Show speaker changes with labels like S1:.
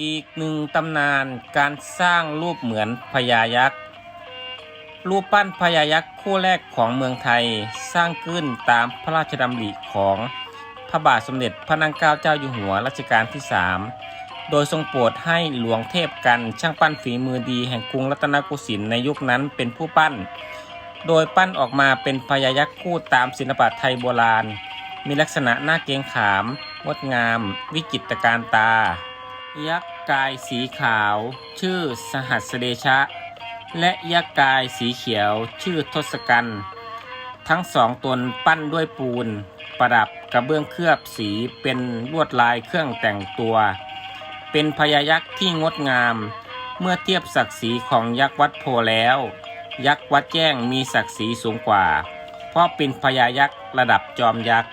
S1: อีกหนึ่งตำนานการสร้างรูปเหมือนพญายักษ์ รูปปั้นพญายักษ์คู่แรกของเมืองไทยสร้างขึ้นตามพระราชดำริของพระบาทสมเด็จพระนางเกล้าเจ้าอยู่หัวรัชกาลที่ 3 โดยทรงโปรดให้หลวงเทพกันช่างปั้นฝีมือดีแห่งกรุงรัตนโกสินทร์ในยุคนั้นเป็นผู้ปั้น โดยปั้นออกมาเป็นพญายักษ์คู่ตามศิลปะไทยโบราณ มีลักษณะหน้าเกงขาม งดงาม วิจิตรการตา ยักษ์กายสีขาว ชื่อสหัสเดชะ และยักษ์กายสีเขียว ชื่อทศกัณฐ์ทั้งสองตนปั้นด้วยปูน ประดับกระเบื้องเคลือบสีเป็นลวดลายเครื่องแต่งตัว เป็นพญายักษ์ที่งดงาม เมื่อเทียบศักดิ์ศรีของยักษ์วัดโพแล้ว ยักษ์วัดแจ้งมีศักดิ์ศรีสูงกว่า เพราะเป็นพญายักษ์ระดับจอมยักษ์